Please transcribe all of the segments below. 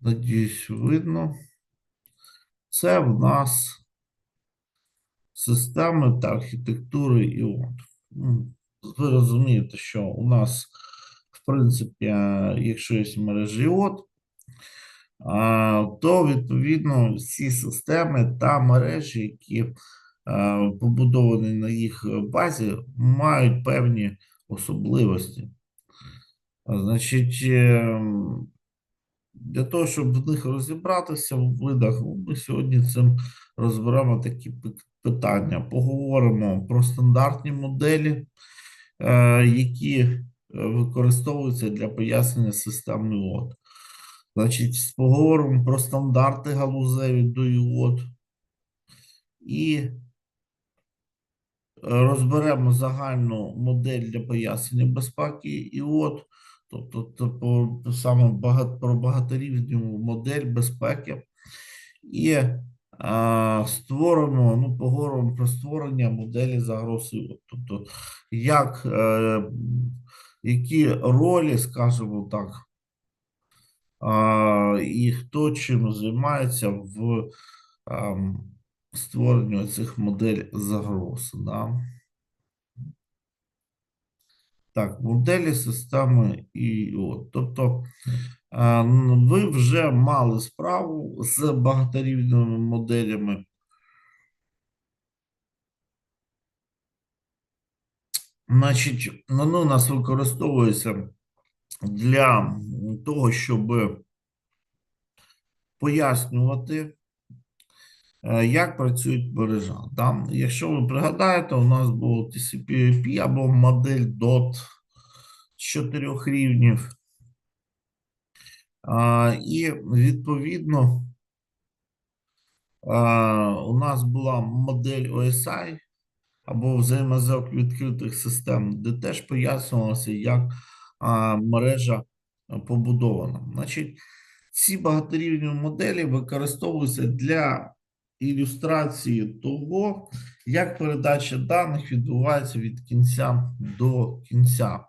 Надіюсь, видно. Це в нас системи та архітектури іон. Ну, Ви розумієте, що у нас, в принципі, е, якщо є мережі іот, а, то відповідно всі системи та мережі, які е, побудовані на їх базі, мають певні особливості. Значить, ем, для того, щоб в них розібратися в видах, ми сьогодні цим розберемо такі питання. Поговоримо про стандартні моделі, е, які е, використовуються для пояснення систем іод. Значить, поговоримо про стандарти галузеві до іод і е, розберемо загальну модель для пояснення безпеки іод, тобто типу, саме багат, про багаторівневу модель безпеки. І а, створимо, ну, поговоримо про створення моделі загроз. Тобто, як, е, які ролі, скажімо так, а, і хто чим займається в ам, створенню цих модель загроз. Да? Так, моделі системи ІО. Тобто ви вже мали справу з багаторівневими моделями. Значить, вони у нас використовуються для того, щоб пояснювати, е, як працюють мережа. Да? Якщо ви пригадаєте, у нас було TCP/IP або модель DOT з чотирьох рівнів. І відповідно у нас була модель OSI або взаємозв'язок відкритих систем, де теж пояснювалося, як мережа побудована. Значить, ці багаторівні моделі використовуються для ілюстрації того, як передача даних відбувається від кінця до кінця.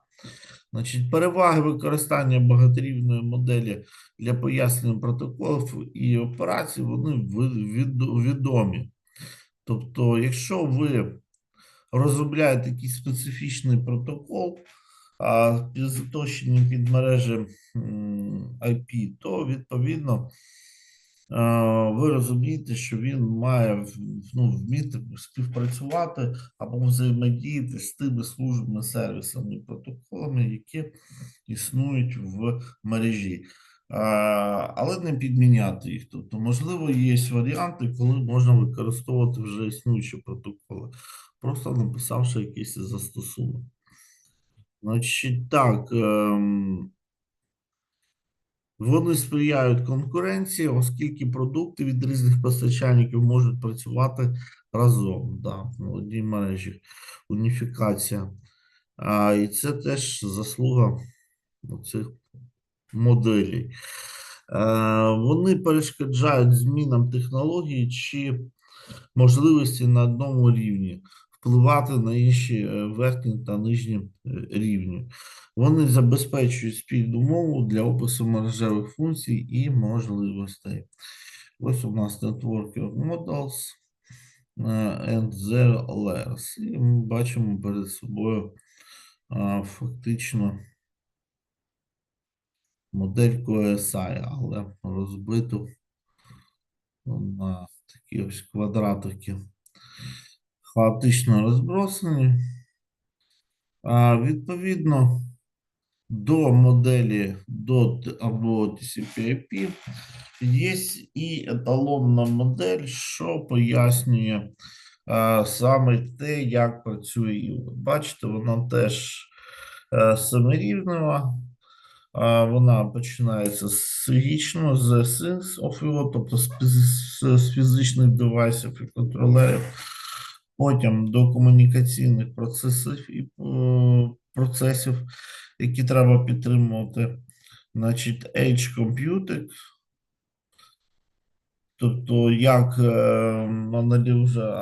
Значить, переваги використання багаторівної моделі для пояснення протоколів і операцій, вони відомі. Тобто, якщо ви розробляєте якийсь специфічний протокол, а заточені під мережі IP, то відповідно ви розумієте, що він має ну, вміти співпрацювати або взаємодіяти з тими службами, сервісами протоколами, які існують в мережі. Але не підміняти їх. Тобто, можливо, є варіанти, коли можна використовувати вже існуючі протоколи, просто написавши якийсь застосунок. Значить, так. Ем... Вони сприяють конкуренції, оскільки продукти від різних постачальників можуть працювати разом да, в одній мережі. Уніфікація. А, і це теж заслуга цих моделей. Е, вони перешкоджають змінам технології чи можливості на одному рівні впливати на інші е, верхні та нижні е, рівні. Вони забезпечують спільну для опису мережевих функцій і можливостей. Ось у нас Networking Models е, and their layers. І ми бачимо перед собою е, фактично модельку SI, але розбиту на такі ось квадратики хаотично розбросані. Відповідно до моделі DOT або TCP/IP є і еталонна модель, що пояснює а, саме те, як працює іод. Бачите, вона теж е, семирівнева. Вона починається з фізичного, з Sense of IO, тобто з, фізичних девайсів і контролерів, потім до комунікаційних процесів і е, процесів, які треба підтримувати. Значить, Edge Computing, тобто як е,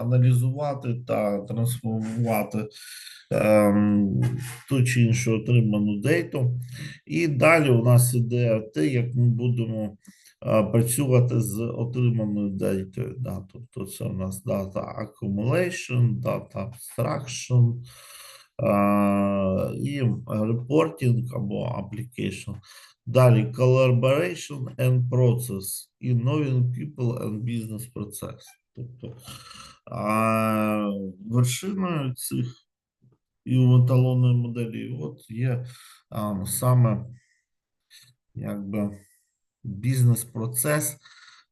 аналізувати та трансформувати ем, ту чи іншу отриману дейту. І далі у нас іде те, як ми будемо е, працювати з отриманою дейтою. Да. Тобто це у нас data accumulation, data abstraction і reporting або application. Далі collaboration and process і knowing people and business process. Тобто а, вершиною цих і у еталонної моделі от є а, саме якби бізнес-процес,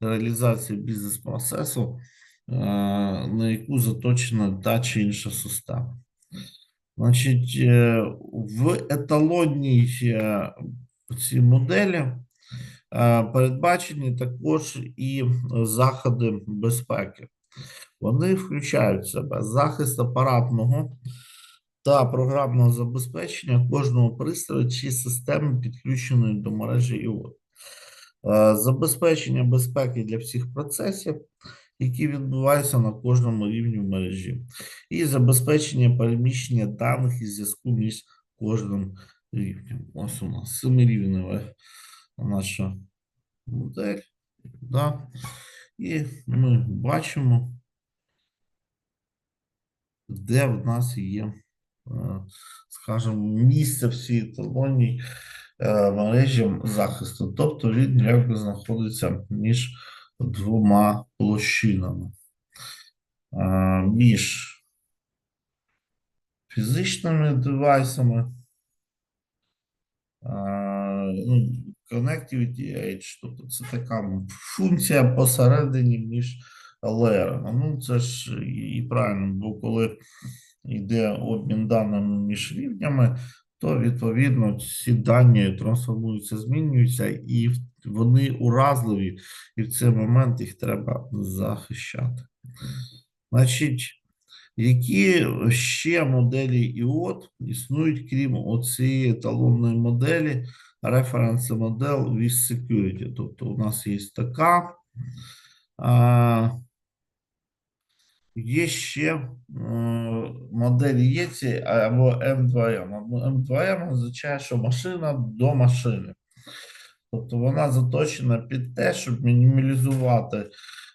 реалізація бізнес-процесу, на яку заточена та чи інша система. Значить, е, в еталонній е, цій моделі е, передбачені також і заходи безпеки. Вони включають в себе захист апаратного та програмного забезпечення кожного пристрою чи системи, підключеної до мережі ІОТ. Е, Забезпечення безпеки для всіх процесів, які відбуваються на кожному рівні мережі, і забезпечення переміщення даних і зв'язку між кожним рівнем. Ось у нас семирівнева наша модель. Да? І ми бачимо, де в нас є, е, скажімо, місце в цій еталонній е, мережі захисту. Тобто він якби знаходиться між двома площинами. Е, Між фізичними девайсами, е, ну, Connectivity Edge, тобто це така функція посередині між леєрами. Ну, це ж і правильно, бо коли йде обмін даними між рівнями, то відповідно ці дані трансформуються, змінюються, і в- вони уразливі, і в цей момент їх треба захищати. Значить, які ще моделі ІОТ існують, крім оцієї еталонної моделі, референс модель with security. Тобто у нас є така. А, Є ще е, моделі ЄЦІ або М2М. Або М2М означає, що машина до машини. Тобто вона заточена під те, щоб мінімалізувати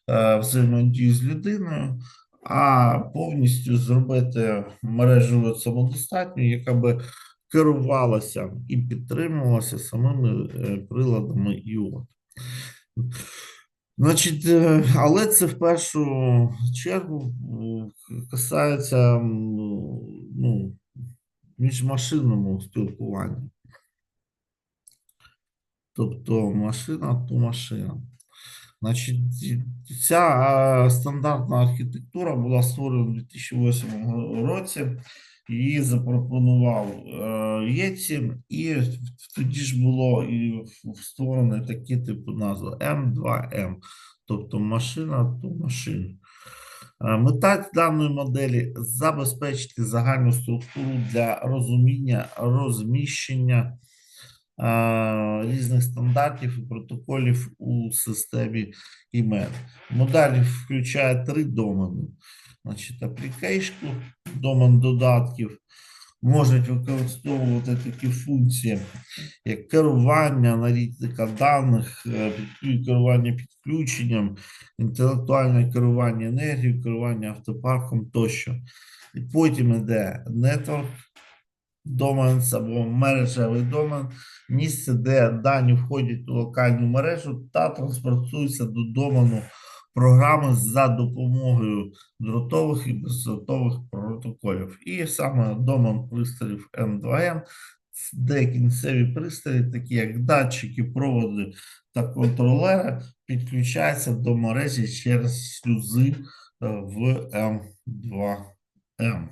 е, взаємодію з людиною, а повністю зробити мережу самодостатньою, яка би керувалася і підтримувалася самими е, приладами ІОТ. Значить, е, але це в першу чергу е, касається ну, міжмашинному спілкуванню. Тобто машина то машина. Значить, ця стандартна архітектура була створена у 2008 році. Її запропонував е, Єці, і тоді ж було і створений такі типу назви М2М, тобто машина то машина. Е, Мета даної моделі забезпечити загальну структуру для розуміння розміщення різних стандартів і протоколів у системі імен. Модель включає три домени. Значить, application, домен додатків, можуть використовувати такі функції, як керування, аналітика даних, е, керування підключенням, інтелектуальне керування енергією, керування автопарком тощо. І потім йде network домен або мережевий домен, місце, де дані входять у локальну мережу та транспортуються до домену програми за допомогою дротових і бездротових протоколів. І саме домен пристроїв N2M, де кінцеві пристрої, такі як датчики, проводи та контролери, підключаються до мережі через шлюзи е, в M2M.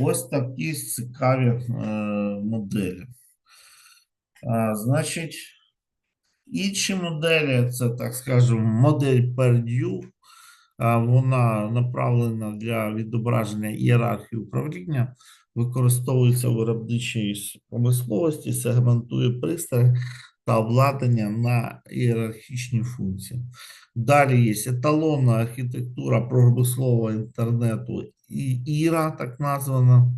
Ось такі цікаві е, моделі. Значить, інші моделі, це, так скажемо, модель. А, Вона направлена для відображення ієрархії управління, використовується у виробничій промисловості, сегментує пристрої та обладнання на ієрархічні функції. Далі є еталонна архітектура промислового інтернету і ІРА, так названа.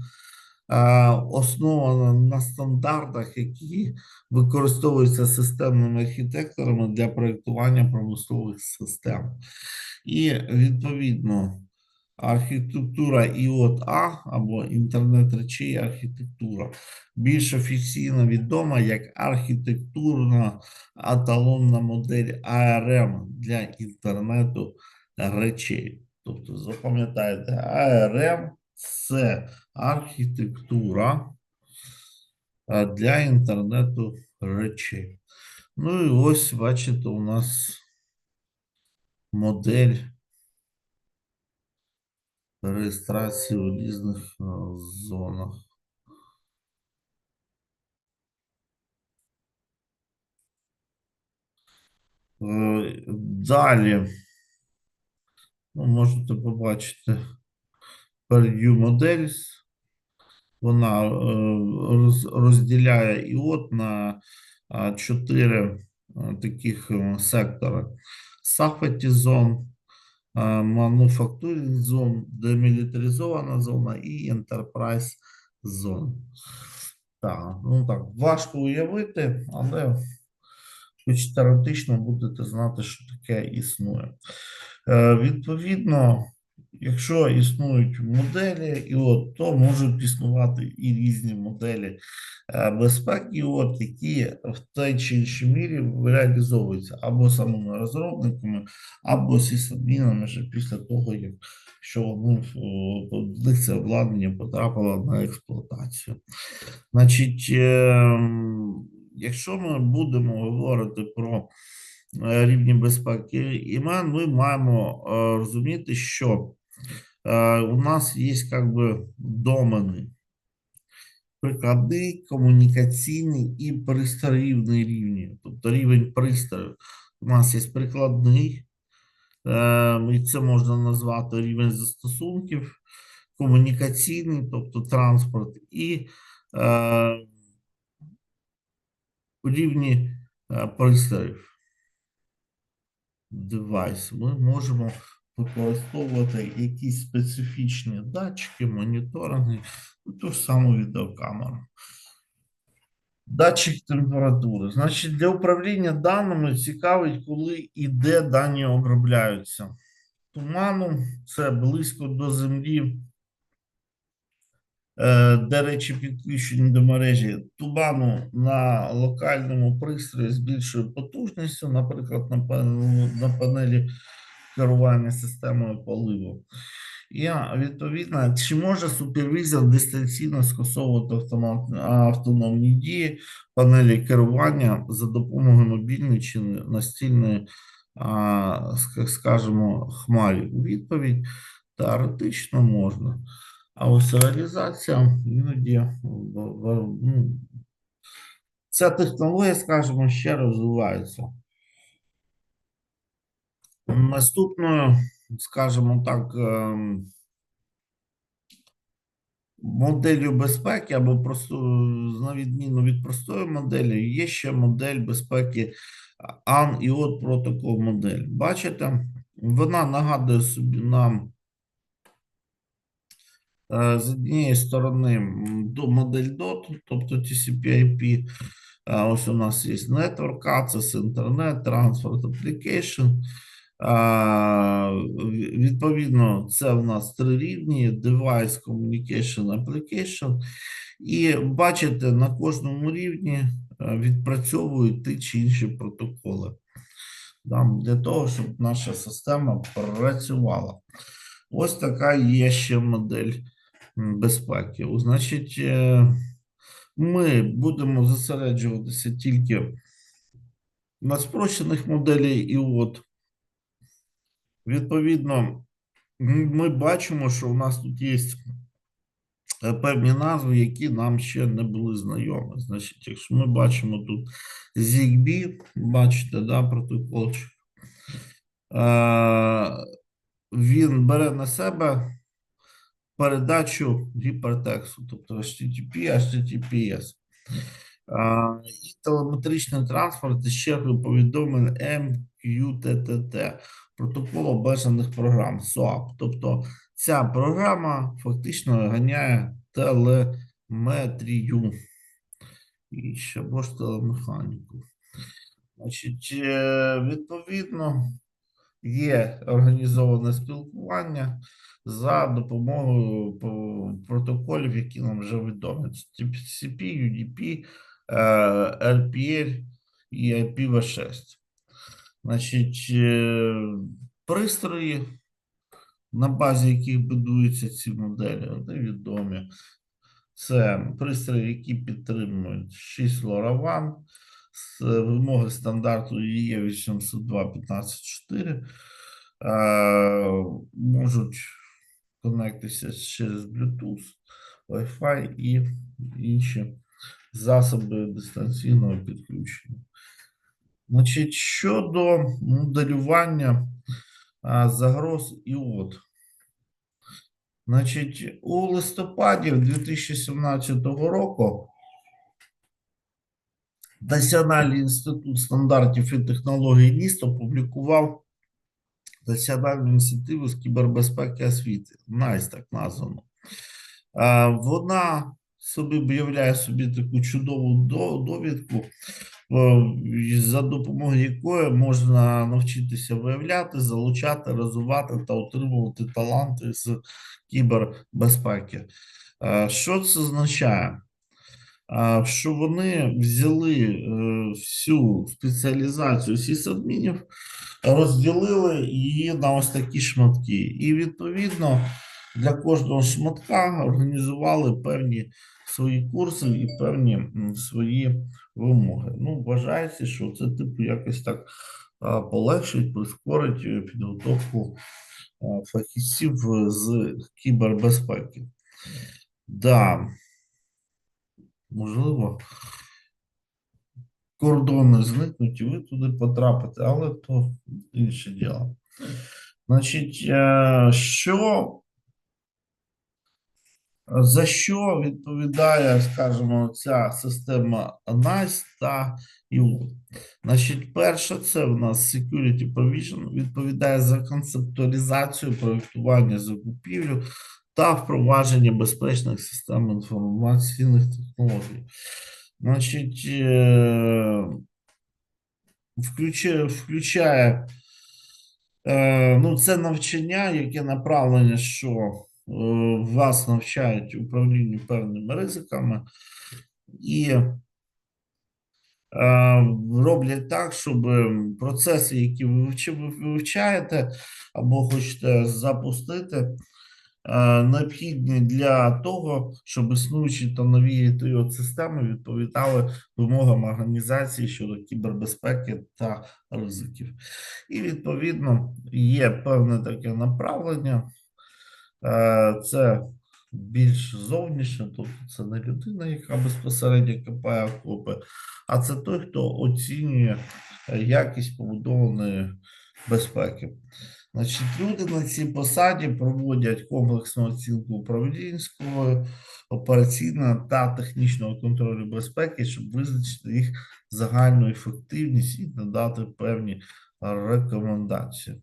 Е, основана на стандартах, які використовуються системними архітекторами для проєктування промислових систем. І відповідно архітектура ІОТ або інтернет речей архітектура більш офіційно відома як архітектурна аталонна модель АРМ для інтернету речей. Тобто, запам'ятайте, АРМ це архітектура для інтернету речей. Ну і ось, бачите, у нас модель реєстрації у різних зонах. Е, Далі ну, можете побачити Purdue Models. Вона е, роз- розділяє іот на чотири таких е, сектори: Safety Zone, Manufacturing Zone, демілітаризована зона і Enterprise Zone. Так, ну так, важко уявити, але хоч теоретично будете знати, що таке існує. Е, Відповідно, якщо існують моделі, і от, то можуть існувати і різні моделі е, безпеки, от, які в той чи іншій мірі реалізовуються або самими розробниками, або сисадмінами вже після того, як що в це обладнання потрапило на експлуатацію. Значить, ем, якщо ми будемо говорити про е, рівні безпеки імен, ми маємо е, розуміти, що у нас є як би домени. Прикладний, комунікаційний і пристроївний рівні, тобто рівень пристрою. У нас є прикладний, і це можна назвати рівень застосунків, комунікаційний, тобто транспорт, і е, рівні е, пристроїв. Девайс. Ми можемо використовувати якісь специфічні датчики, моніторинги, ну, ту ж саму відеокамеру. Датчик температури. Значить, для управління даними цікавить, коли і де дані обробляються. Туману це близько до землі, е, де речі підключені до мережі. Туману на локальному пристрої з більшою потужністю, наприклад, на панелі, на панелі керування системою поливу. І відповідно, чи може супервізор дистанційно скасовувати автономні дії панелі керування за допомогою мобільної чи настільної, скажімо, хмарі? У відповідь теоретично можна. А ось реалізація іноді ну, ця технологія, скажімо, ще розвивається. Наступною, скажімо так, ем, моделлю безпеки або просто на відміну від простої моделі, є ще модель безпеки AN і от протокол модель. Бачите, вона нагадує собі нам е, з однієї сторони модель DOT, тобто TCP/IP. Ось у нас є Network Access, Internet, Transport Application. Відповідно, це в нас три рівні: Device, Communication, Application. І бачите, на кожному рівні е, відпрацьовують ті чи інші протоколи. Для того, щоб наша система працювала. Ось така є ще модель безпеки. Значить, е, ми будемо зосереджуватися тільки на спрощених моделях, і от, відповідно, ми бачимо, що у нас тут є е, певні назви, які нам ще не були знайомі. Значить, якщо ми бачимо тут ZigBee, бачите, да, протоколчик, е, він бере на себе передачу гіпертексту, тобто HTTP, HTTPS. І телеметричний транспорт із чергою повідомлень MQTTT, протокол обмежених програм SOAP. Тобто ця програма фактично ганяє метрію і ще або ж телемеханіку. Значить, е, відповідно, є організоване спілкування за допомогою протоколів, які нам вже відомі. Це UDP, е, LPL і IPv6. Значить, е, пристрої, на базі яких будуються ці моделі, вони відомі. Це пристрої, які підтримують 6 LoRaWAN, вимоги стандарту є 802.15.4, е, можуть конектитися через Bluetooth, Wi-Fi і інші засоби дистанційного підключення. Значить, щодо моделювання а, загроз і от. Значить, у листопаді 2017 року Національний інститут стандартів і технологій НІСТ опублікував Національну ініціативу з кібербезпеки освіти, НАЙС так названо. Вона собі виявляє собі таку чудову довідку, за допомогою якої можна навчитися виявляти, залучати, розвивати та отримувати таланти з кібербезпеки. Е, Що це означає? Що вони взяли е, всю спеціалізацію сісадмінів, розділили її на ось такі шматки. І відповідно для кожного шматка організували певні свої курси і певні свої вимоги. Ну, вважається, що це типу якось так полегшить, прискорить е, підготовку а, фахівців з кібербезпеки. Да, можливо, кордони зникнуть, і ви туди потрапите, але то інше діло. Значить, е, що за що відповідає, скажімо, ця система NICE та IO? Значить, перше, це в нас Security Provision, відповідає за концептуалізацію, проєктування закупівлю та впровадження безпечних систем інформаційних технологій. Значить, е, включає, включає Е, ну, це навчання, яке направлення, що вас навчають управлінню певними ризиками, і е, роблять так, щоб процеси, які ви вивчаєте або хочете запустити, е, необхідні для того, щоб існуючі та нові системи відповідали вимогам організації щодо кібербезпеки та ризиків. І відповідно є певне таке направлення. Е, Це більш зовнішнє, тобто це не людина, яка безпосередньо копає окопи, а це той, хто оцінює якість побудованої безпеки. Значить, люди на цій посаді проводять комплексну оцінку управлінського, операційного та технічного контролю безпеки, щоб визначити їх загальну ефективність і надати певні рекомендації.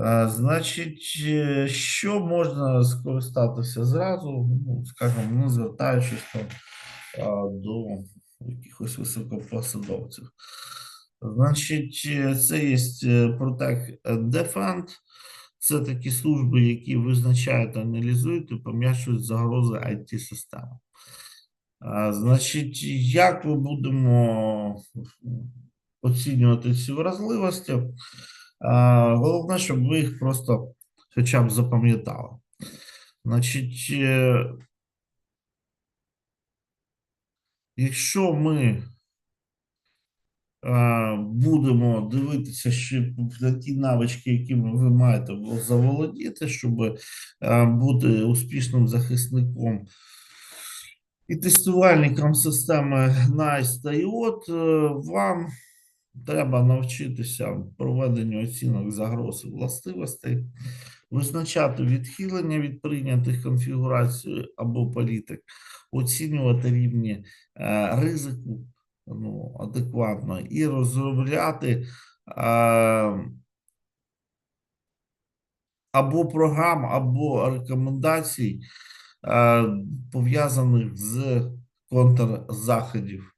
Е, Значить, е, що можна скористатися зразу, ну, скажімо, не звертаючись там, до якихось високопосадовців. Значить, е, це є Protect and Defend. Це такі служби, які визначають, аналізують і пом'якшують загрози IT-системи. Значить, як ми будемо оцінювати ці вразливості? Головне, щоб ви їх просто хоча б запам'ятали. Значить, е, якщо ми е, будемо дивитися ще на ті навички, якими ви маєте заволодіти, щоб е, бути успішним захисником і тестувальником системи NICE та IOT, вам треба навчитися проведенню оцінок загроз і властивостей, визначати відхилення від прийнятих конфігурацій або політик, оцінювати рівні е, ризику ну, адекватно і розробляти е, або програм, або рекомендацій е, пов'язаних з контрзаходів.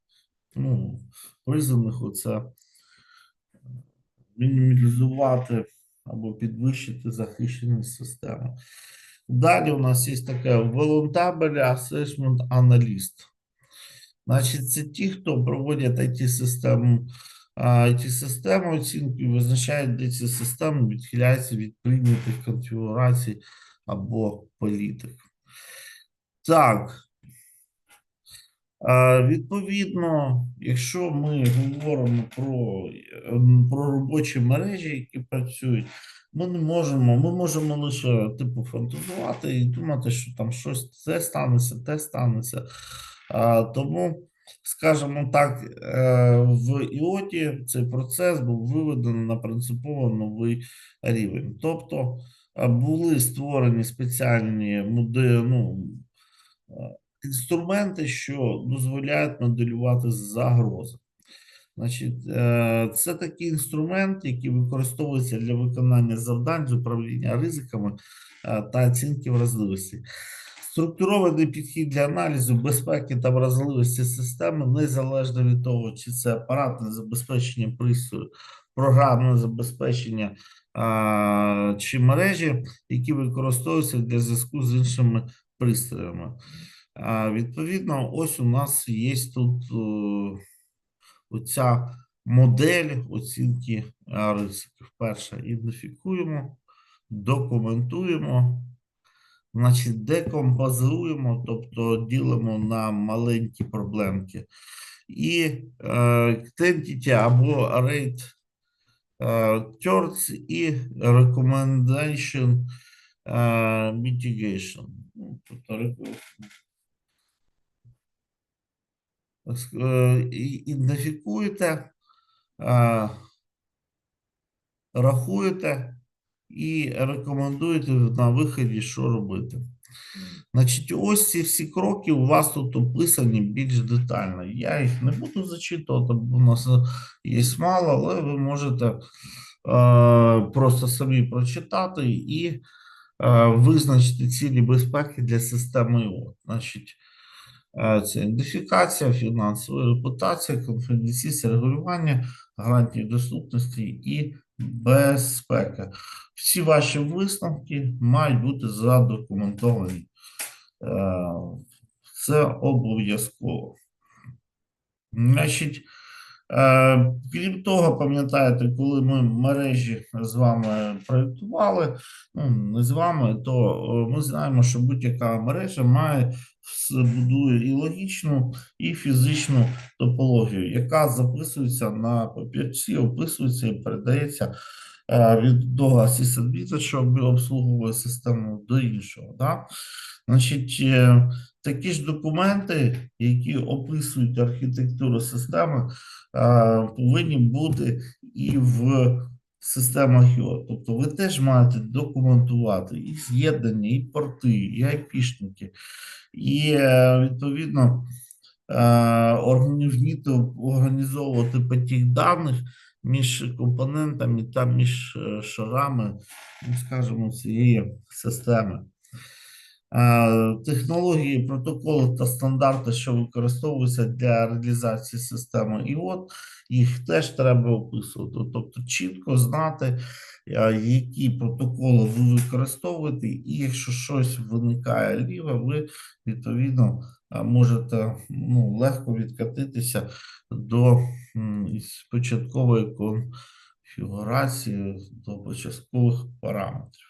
Ну, призваних оце мінімізувати або підвищити захищеність системи. Далі у нас є таке Voluntary Assessment Analyst. Значить, це ті, хто проводять it систему it системи оцінки, визначають, де ці системи відхиляються від прийнятих конфігурацій або політик. Так. Відповідно, якщо ми говоримо про, е, про робочі мережі, які працюють, ми не можемо, ми можемо лише типу фантазувати і думати, що там щось це станеться, те станеться. Тому, скажімо так, е, в іоті цей процес був виведений на принципово новий рівень. Тобто е, були створені спеціальні моделі, ну, е, інструменти, що дозволяють моделювати загрози. Значить, е, це такий інструмент, який використовується для виконання завдань з управління ризиками е, та оцінки вразливості. Структурований підхід для аналізу безпеки та вразливості системи незалежно від того, чи це апаратне забезпечення пристрою, програмне забезпечення а, чи мережі, які використовуються для зв'язку з іншими пристроями. Відповідно, ось у нас є тут оця модель оцінки ризиків. Перше, ідентифікуємо, документуємо. Значить, декомпозуємо, тобто ділимо на маленькі проблемки. І е, або е, Thirds і Recommendation е, Mitigation. Ну, тобто, е, ідентифікуєте, е, рахуєте і рекомендуєте на виході, що робити. Значить, ось ці всі кроки у вас тут описані більш детально. Я їх не буду зачитувати, бо у нас є мало, але ви можете е, просто самі прочитати і е, визначити цілі безпеки для системи ІО. Значить, це ідентифікація, фінансова репутація, конфіденційність регулювання, гарантії доступності і безпека. Всі ваші висновки мають бути задокументовані. Е, Це обов'язково. Значить, е, крім того, пам'ятаєте, коли ми мережі з вами проєктували, ну не з вами, то е, ми знаємо, що будь-яка мережа має будує і логічну, і фізичну топологію, яка записується на папірці, описується і передається е, від одного асистента, що обслуговує систему до іншого. Да? Значить, е, такі ж документи, які описують архітектуру системи, е, повинні бути і в системах ЙО. Тобто ви теж маєте документувати і з'єднання, і порти, і айпішники, і е, відповідно е, організовувати потік даних між компонентами та між е, шарами, ну, скажімо, цієї системи. Е, Технології, протоколи та стандарти, що використовуються для реалізації системи, і от їх теж треба описувати. Тобто чітко знати, е, які протоколи ви використовуєте, і якщо щось виникає ліве, ви відповідно можете ну, легко відкатитися до початкової конфігурації, до початкових параметрів.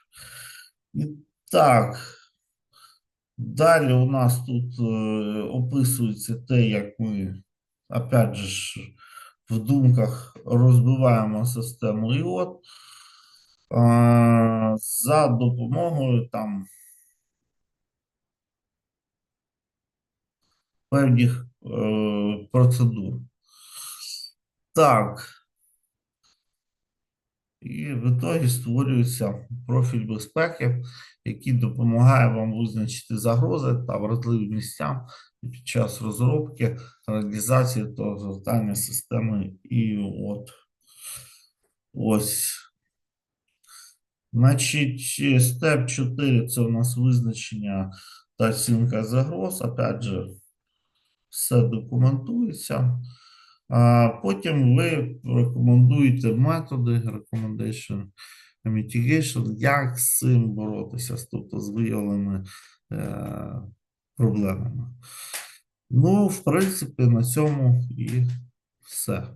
І так. Далі у нас тут е, описується те, як ми, опять же, в думках розбиваємо систему ІОТ за допомогою там певних е, процедур. Так. І в ітогі створюється профіль безпеки, який допомагає вам визначити загрози та вразливі місця під час розробки, реалізації та розгортання системи. І от ось. Значить, степ 4 це у нас визначення та оцінка загроз. Опять же, все документується. А потім ви рекомендуєте методи recommendation mitigation, як з цим боротися, тобто з виявленими е, проблемами. Ну, в принципі, на цьому і все.